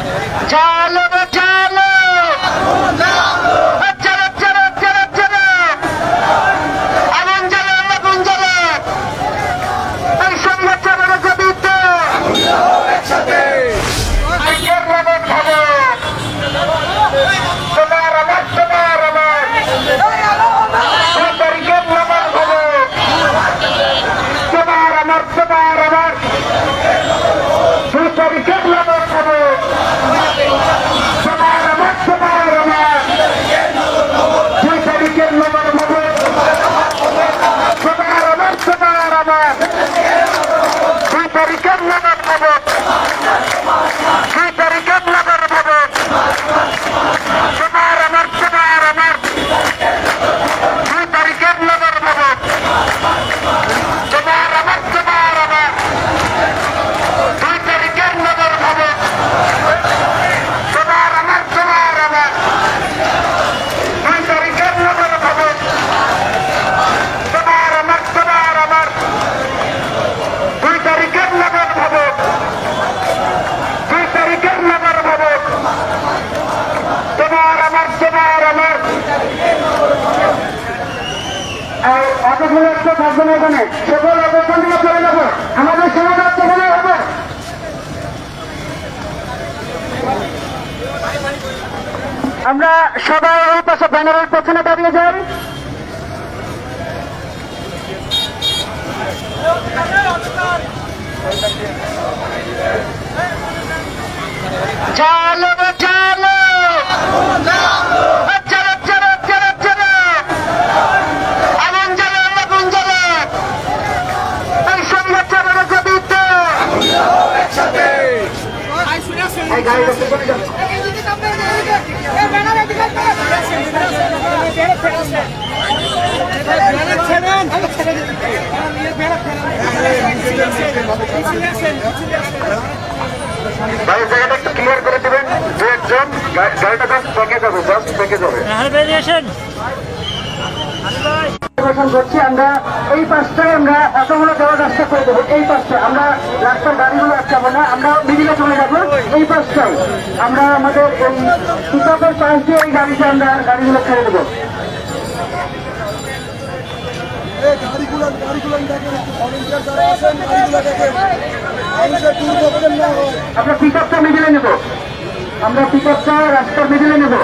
চালো রে চালো চলো Bye-bye. এই অতগুলো একটু থাকবে না এখানে, সকল অবস্থান থেকে চলে যাব আমাদের আমরা সবাই এই পাশে ব্যানারের পেছনে দাঁড়িয়ে যাই। চালো রে চালো চলো চলো চলো চলো আগুন জ্বালো আগুন জ্বালো এই সঙ্গে চলো রে কবিতে এই গাড়িটা পেছনে যাও আমরা এই পাশটায় আমরা এতগুলো দেওয়ার রাস্তা করে দেবো। এই পাশটা আমরা রাস্তার গাড়িগুলো আটকাবো না আমরা মিডিলে চলে যাব। এই পাশটায় আমরা আমাদের এই পিকআপের পাশ দিয়ে এই গাড়িতে আমরা গাড়িগুলো ছেড়ে দেবো। এই গাড়িগুলো গাড়িগুলো দেখেন ভলেন্টিয়ার যারা আছেন গাড়িগুলো দেখেন। মানুষের দুর্ভোগের না হয়। আমরা পিকআপটা মিডিলে নেব। আমরা পিকআপটা রাস্তার মিডিলে নেব।